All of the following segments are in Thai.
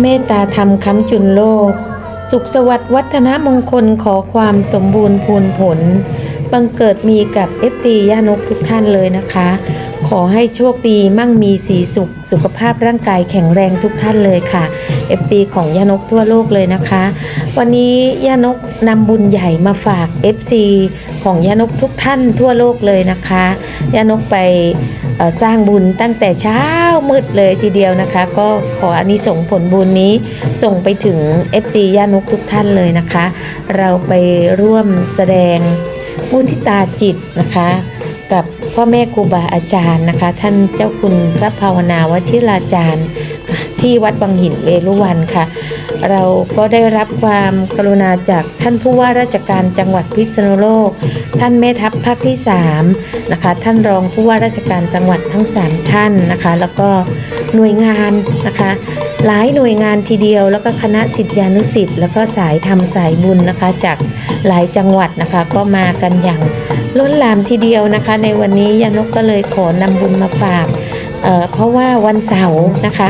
เมตตาธรรมค้ำจุนโลก สุขสวัสดิ์วัฒนมงคลขอความสมบูรณ์พูนผล บังเกิดมีกับเอฟตีย่านกทุกท่านเลยนะคะ ขอให้โชคดีมั่งมีสีสุข สุขภาพร่างกายแข็งแรงทุกท่านเลยค่ะ เอฟีของย่านกทั่วโลกเลยนะคะ วันนี้ย่านกนำบุญใหญ่มาฝาก FC ของย่านกทุกท่านทั่วโลกเลยนะคะย่านกไปสร้างบุญตั้งแต่เช้ามืดเลยทีเดียวนะคะ ก็ขออานิสงส์ผลบุญนี้ส่งไปถึง FC ย่านกทุกท่านเลยนะคะ เราไปร่วมแสดงมุทิตาจิตนะคะ กับพ่อแม่ครูบาอาจารย์นะคะ ท่านเจ้าคุณพระภาวนาวชิราจารย์ ที่วัดบางหินเวรุวันค่ะ เราก็ได้รับความกรุณาจากท่านผู้ว่าราชการจังหวัดพิษณุโลก ท่านแม่ทัพภาคที่3นะคะท่านรองผู้ว่าราชการจังหวัดทั้ง 3 ท่านนะคะ แล้วก็หน่วยงานนะคะหลายหน่วยงานทีเดียว แล้วก็คณะสิทธิานุสิทธิ์แล้วก็สายธรรมสายบุญนะคะ จากหลายจังหวัดนะคะ ก็มากันอย่างล้นหลามทีเดียวนะคะ ในวันนี้ยานกก็เลยขอนำบุญมาฝากเเพราะว่าวันเสาร์นะคะ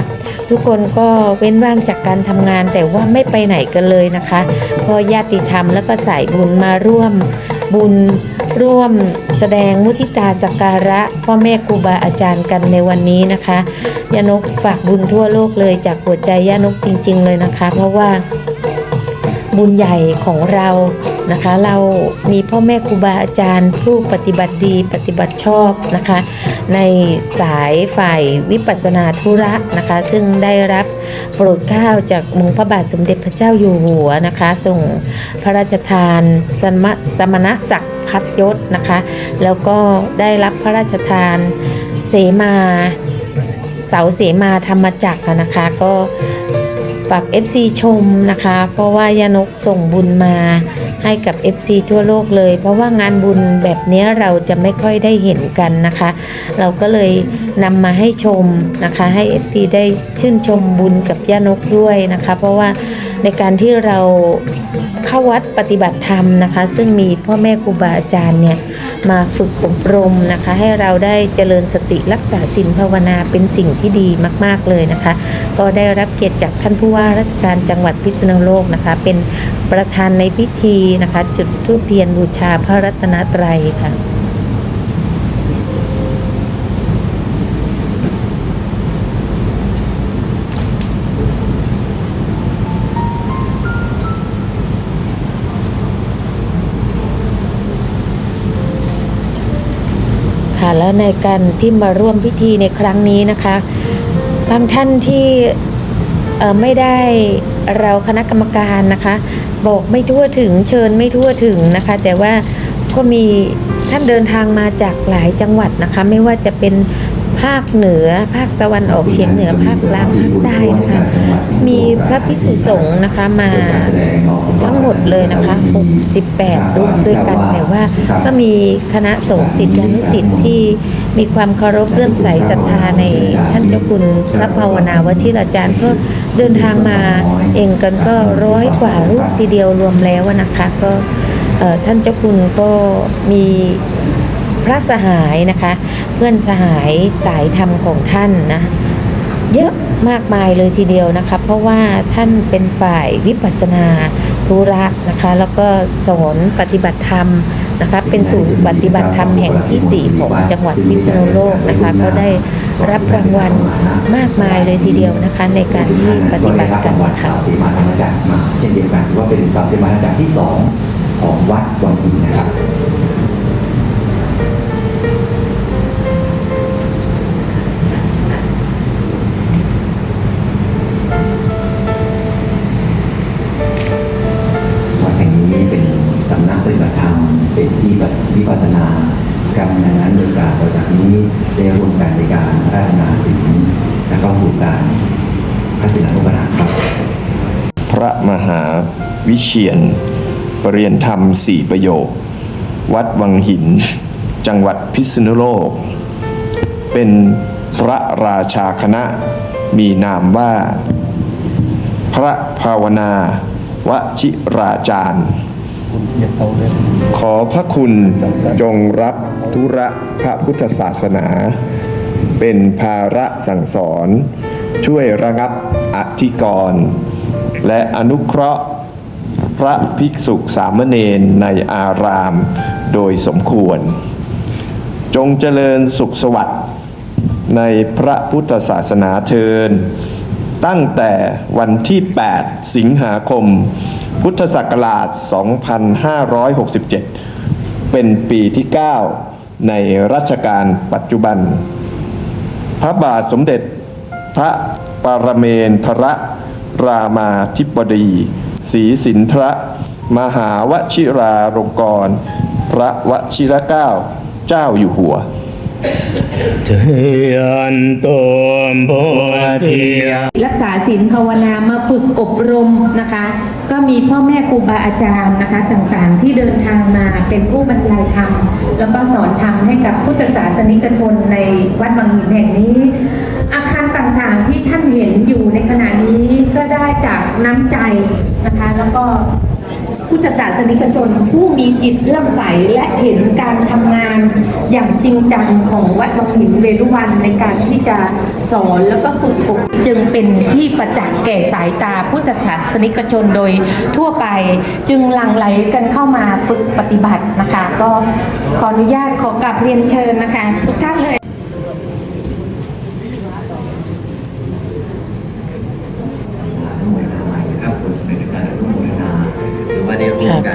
ทุกคนก็เว้นว่างจากการทำงานแต่ว่าไม่ไปไหนกันเลยนะคะพอญาติธรรมแล้วก็สายบุญมาร่วมบุญร่วมแสดงมุทิตาสักการะ พ่อแม่ครูบาอาจารย์กันในวันนี้นะคะยานกฝากบุญทั่วโลกเลยจากหัวใจยานกจริง ๆ เลยนะคะ เพราะว่าบุญใหญ่ของเรา นะคะ เรามีพ่อแม่ครูบาอาจารย์ ผู้ปฏิบัติดีปฏิบัติชอบนะคะ ในสายฝ่ายวิปัสสนาธุระนะคะ ซึ่งได้รับโปรดเกล้าจากมงพระบาทสมเด็จพระเจ้าอยู่หัวนะคะส่งพระราชทานสมณสมณศักดิ์พัดยศนะคะ แล้วก็ได้รับพระราชทานเสมาเสาเสมาธรรมจักรนะคะ ก็ฝาก FC ชมนะคะ เพราะว่ายานกส่งบุญมา ให้กับ FC ทั่วโลกเลย เพราะว่างานบุญแบบนี้เราจะไม่ค่อยได้เห็นกันนะคะ เราก็เลยนำมาให้ชมนะคะ ให้ FC ได้ชื่นชมบุญกับย่านกด้วยนะคะ เพราะว่า ในการที่เราเข้าวัดปฏิบัติธรรมนะคะ ซึ่งมีพ่อแม่ครูบาอาจารย์เนี่ยมาฝึกอบรมนะคะ ให้เราได้เจริญสติรักษาศีลภาวนาเป็นสิ่งที่ดีมาก ๆเลยนะคะ ก็ได้รับเกียรติจากท่านผู้ว่าราชการจังหวัดพิษณุโลกนะคะ เป็นประธานในพิธีนะคะ จุดธูปเทียนบูชาพระรัตนตรัยค่ะ และในการที่มาร่วมพิธีในครั้งนี้นะคะ บางท่านที่ไม่ได้เราคณะกรรมการนะคะ บอกไม่ทั่วถึงเชิญไม่ทั่วถึงนะคะ แต่ว่าก็มี ท่านเดินทางมาจากหลายจังหวัดนะคะ ไม่ว่าจะเป็นภาคเหนือ ภาคตะวันออกเฉียงเหนือภาคกลางภาคใต้นะคะ มีพระพิสุสงฆ์นะคะมาทั้งหมดเลยนะคะ 68 รูปด้วยกันแต่ว่าก็มีคณะสงฆ์ศิษยานุศิษย์ที่มีความเคารพเลื่อมใสศรัทธาในท่านเจ้าคุณพระภาวนาวชิราจารย์ก็เดินทางมาเองกันก็ร้อยกว่ารูปทีเดียวรวมแล้วอะนะคะก็เอ่อ ท่านเจ้าคุณก็มีพระสหายนะคะ เพื่อนสหายสายธรรมของท่านนะเยอะมากมายเลยทีเดียวนะคะเพราะว่าท่านเป็นฝ่ายวิปัสสนาธุระนะคะ แล้วก็สอนปฏิบัติธรรมนะคะ เป็นศูนย์ปฏิบัติธรรมแห่งที่ 4 ของจังหวัดพิษณุโลกนะคะ ก็ได้รับรางวัลมากมายเลยทีเดียวนะคะ ในการที่ปฏิบัติกันวัดค่ะสาวเสมาธรรมจักรมาเช่นเดียวกันถือว่าเป็นสาวเสมาธรรมจักรที่สอง ของวัดวังอินนะครับวัดแห่งนี้เป็นสำนักปฏิบัติธรรมเป็นที่วิปัสสนาการดังนั้นโดยการต่อจากนี้ได้ร่วมกันในการพัฒนาศีลและเข้าสู่การพัฒนาอุปทาครับ พระมหาวิเชียน ปรริยนธรรมสี่ประโยค วัดวังหิน จังหวัดพิษณุโลก เป็นพระราชาคณะมีนามว่า พระภาวนาวชิราจารย์ ขอพระคุณจงรับธุระพระพุทธศาสนา เป็นภาระสั่งสอน ช่วยระงับอธิกรณ์และอนุเคราะห์ ระภิกษุสามเณรในอารามโดยสมควร จงเจริญสุขสวัสดิ์ในพระพุทธศาสนาเทินตั้งแต่วันที่ 8 สิงหาคม พุทธศักราช 2567 เป็นปีที่ 9 ในรัชกาลปัจจุบัน พระบาทสมเด็จพระปรเมนทรรามาธิบดี ศรีสินทรมหาวชิราลงกรณพระวชิรเกล้า เจ้าอยู่หัวเทียนตุมโพธิยรักษาศีลภาวนามาฝึกอบรมนะคะ ก็มีพ่อแม่ครูบาอาจารย์นะคะ ต่างๆ ที่เดินทางมาเป็นผู้บรรยายธรรม แล้วก็สอนธรรมให้กับพุทธศาสนิกชนในวัดบางหินแห่งนี้อาคาร ต่างๆที่ท่านเห็นอยู่ในขณะนี้ก็ได้จากน้ำใจนะคะ แล้วก็พุทธศาสนิกชนผู้มีจิตเลื่อมใสและเห็นการทำงานอย่างจริงจังของวัดบางหินเวรุวันในการที่จะสอนแล้วก็ฝึกอบจึงเป็นที่ประจักษ์แก่สายตาพุทธศาสนิกชนโดยทั่วไปจึงหลั่งไหลกันเข้ามาฝึกปฏิบัตินะคะ ก็ขออนุญาตขอกราบเรียนเชิญนะคะ ทุกท่านเลย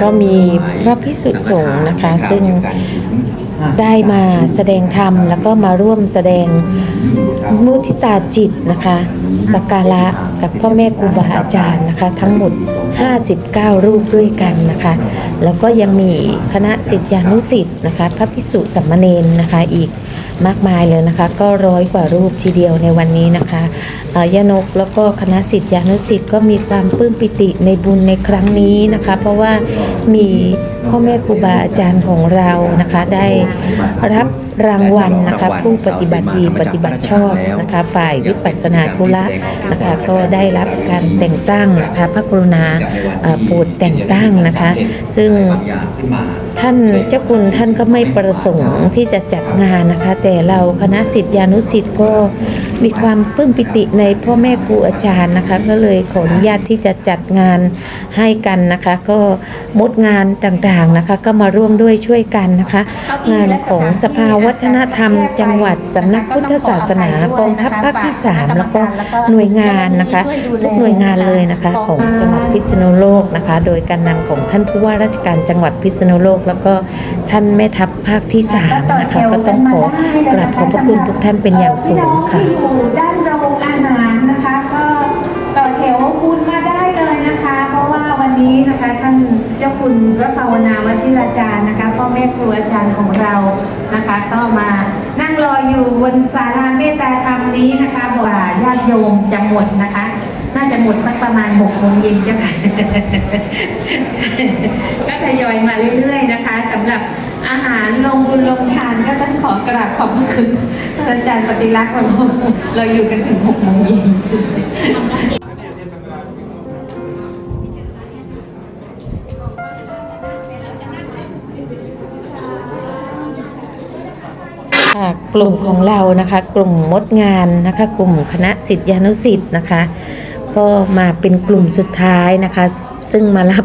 กันก็มีพระภิกษุสงฆ์นะคะ ซึ่งเกี่ยวกันถึง50ได้มาแสดงธรรม แล้วก็มาร่วมแสดงมุทิตาจิตนะคะสักการะกับพ่อแม่ครูบาอาจารย์นะคะ ทั้งหมด 59 รูปด้วยกันนะคะ แล้วก็ยังมีคณะสิทธิานุสิทธิ์นะคะ พระพิสุสัมมเนนนะคะอีก มากมายเลยนะคะ ก็ร้อยกว่ารูปทีเดียวในวันนี้นะคะเอ่อยานกแล้วก็คณะสิทธิานุสิทธิ์ก็มีความปลื้มปิติในบุญในครั้งนี้นะคะ เพราะว่ามีพ่อแม่ครูบาอาจารย์ของเรานะคะ ได้รับรางวัลนะคะผู้ปฏิบัติดีปฏิบัติชอบนะคะฝ่ายวิปัสสนาธุระนะคะก็ได้รับการแต่งตั้งนะคะพระกรุณาเอ่อโปรดแต่งตั้งนะคะ ซึ่ง บางอย่างขึ้นมาท่านเจ้าคุณท่านก็ไม่ประสงค์ที่จะจัดงานนะคะ แต่เราคณะสิทธิานุสิทธิ์ก็มีความปลื้มปิติในพ่อแม่ครูอาจารย์นะคะ ก็เลยขออนุญาตที่จะจัดงานให้กันนะคะ ก็มดงานต่างๆนะคะ ก็มาร่วมด้วยช่วยกันนะคะ งานของสภาวัฒนธรรม จังหวัดสำนักพุทธศาสนากองทัพภาคที่ 3 แล้วก็หน่วยงานนะคะทุกหน่วยงานเลยนะคะ ของจังหวัดพิษณุโลกนะคะ โดยการนำของท่านผู้ว่าราชการจังหวัดพิษณุโลกแล้วก็ท่านแม่ทัพภาคที่3นะคะก็ต้องขอกราบขอบพระคุณทุกท่านเป็นอย่างสูงค่ะที่อยู่ด้านโรงอาหารนะคะ ก็ต่อแถวคุณมาได้เลยนะคะ เพราะว่าวันนี้นะคะท่านเจ้าคุณพระภาวนาวชิราจารย์นะคะพ่อแม่ครูอาจารย์ของเรานะคะ ก็มานั่งรออยู่บนศาลาเมตตาธรรมนี้นะคะว่าญาติโยมจะหมดนะคะ น่าจะหมดสักประมาณหกโมงเย็นจ้าค่ะก็ทยอยมาเรื่อยๆนะคะสำหรับอาหารลงบุญลงทานก็ต้องขอกราบขอบพระคุณอาจารย์ปฏิรักษ์ของเราเราอยู่กันถึงหกโมงเย็นกลุ่มของเรานะคะ กลุ่มมดงานนะคะ กลุ่มคณะสิทธิานุสิทธิ์นะคะ ก็มาเป็นกลุ่มสุดท้ายนะคะ ซึ่งมารับ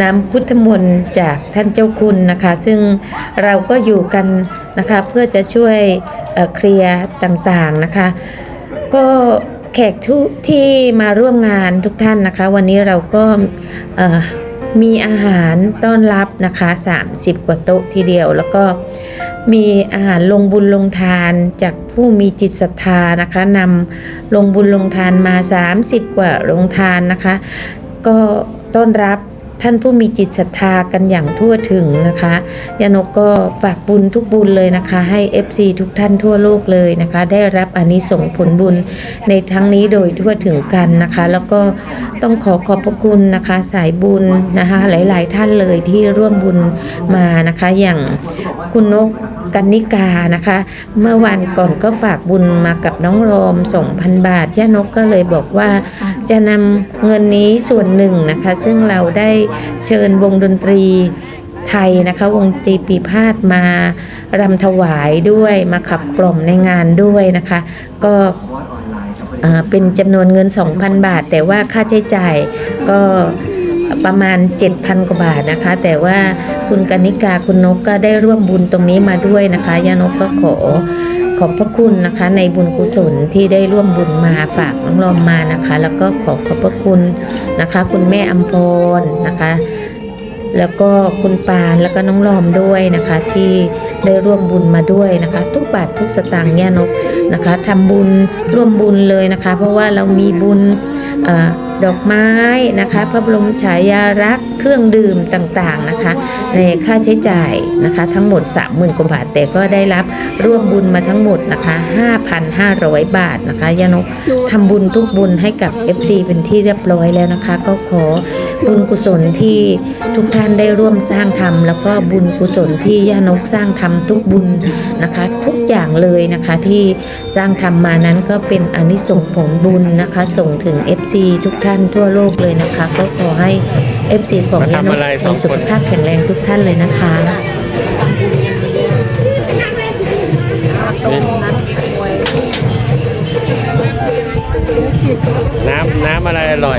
น้ำพุทธมนต์จากท่านเจ้าคุณนะคะ ซึ่งเราก็อยู่กันนะคะเพื่อจะช่วยเเคลียร์ต่างๆนะคะ ก็แขกทุที่มาร่วมงานทุกท่านนะคะ วันนี้เราก็มีอาหารต้อนรับนะคะ 30 กว่าโต๊ะทีเดียว แล้วก็ มีอาหารลงบุญลงทานจากผู้มีจิตศรัทธานะคะนำลงบุญลงทานมา 30 กว่าลงทานนะคะ ก็ต้อนรับ ท่านผู้มีจิตศรัทธากันอย่างทั่วถึงนะคะยานกก็ฝากบุญทุกบุญเลยนะคะ ให้ FC ทุกท่านทั่วโลกเลยนะคะ ได้รับอานิสงส์ผลบุญในทั้งนี้โดยทั่วถึงกันนะคะ แล้วก็ต้องขอขอบพระคุณนะคะ สายบุญนะคะ หลาย ๆ ท่านเลยที่ร่วมบุญมานะคะ อย่างคุณนกกันนิกานะคะ เมื่อวันก่อนก็ฝากบุญมากับน้องโรม2,000บาทย่านกก็เลยบอกว่าจะนำเงินนี้ส่วนหนึ่งนะคะ ซึ่งเราได้เชิญวงดนตรีไทยนะคะ วงดนตรีปีพาดมารำถวายด้วยมาขับกล่อมในงานด้วยนะคะ ก็เอ่อเป็นจำนวนเงิน 2,000 บาท แต่ว่าค่าใช้จ่ายก็ประมาณ 7,000 กว่าบาทนะคะ แต่ว่าคุณกนิกาคุณนกก็ได้ร่วมบุญตรงนี้มาด้วยนะคะยานกก็ขอ ขอบพระคุณนะคะ ในบุญกุศลที่ได้ร่วมบุญมาฝากน้องลอมมานะคะ แล้วก็ขอขอบพระคุณนะคะ คุณแม่อัมพรนะคะ แล้วก็คุณปานแล้วก็น้องลอมด้วยนะคะ ที่ได้ร่วมบุญมาด้วยนะคะ ทุกบาททุกสตางค์ย่านกนะคะทำบุญร่วมบุญเลยนะคะ เพราะว่าเรามีบุญเออ ดอกไม้นะคะ พระบรมฉายารักษ์เครื่องดื่มต่างๆนะคะ ในค่าใช้จ่ายนะคะ ทั้งหมด 30,000กว่าบาทแต่ก็ได้รับร่วมบุญมาทั้งหมดนะคะ 5,500 บาทนะคะยานกทำบุญทุกบุญให้กับ FC เป็นที่เรียบร้อยแล้วนะคะ ก็ขอ บุญกุศลที่ทุกท่านได้ร่วมสร้างทำแล้วก็บุญกุศลที่ย่านกสร้างทำทุกบุญนะคะ ทุกอย่างเลยนะคะที่สร้างทำมานั้นก็เป็นอานิสงส์ผลบุญนะคะ ส่งถึง FC ทุกท่านทั่วโลกเลยนะคะ ก็ขอให้ FC ของย่านกมีสุขภาพแข็งแรงทุกท่านเลยนะคะ น้ำน้ำอะไรอร่อย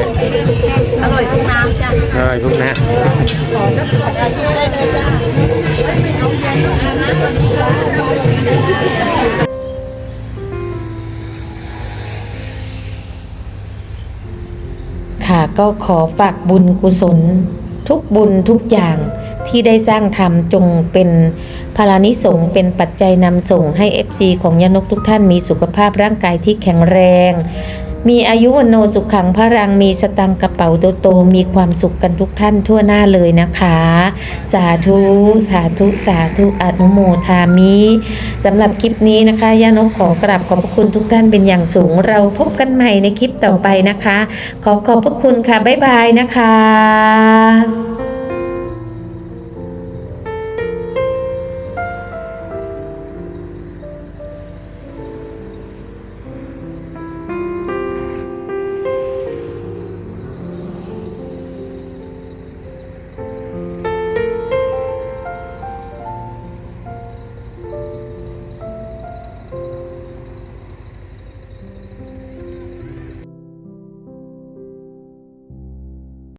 อร่อยทุกน้ำจ้ะอร่อยทุกน้ำค่ะก็ขอฝากบุญกุศล ทุกบุญทุกอย่างที่ได้สร้างทำจงเป็นพลานิสงส์เป็นปัจจัยนำส่งให้ FC ของยานกทุกท่านมีสุขภาพร่างกายที่แข็งแรง มีอายุวันโนสุขขังพระรังมีสตังกระเป๋าโตโตมีความสุขกันทุกท่านทั่วหน้าเลยนะคะ สาธุ สาธุ สาธุอนุโมทามิสำหรับคลิปนี้นะคะย่านกขอกราบขอบพระคุณทุกท่านเป็นอย่างสูง เราพบกันใหม่ในคลิปต่อไปนะคะ ขอขอบพระคุณค่ะ บ๊ายบายนะคะ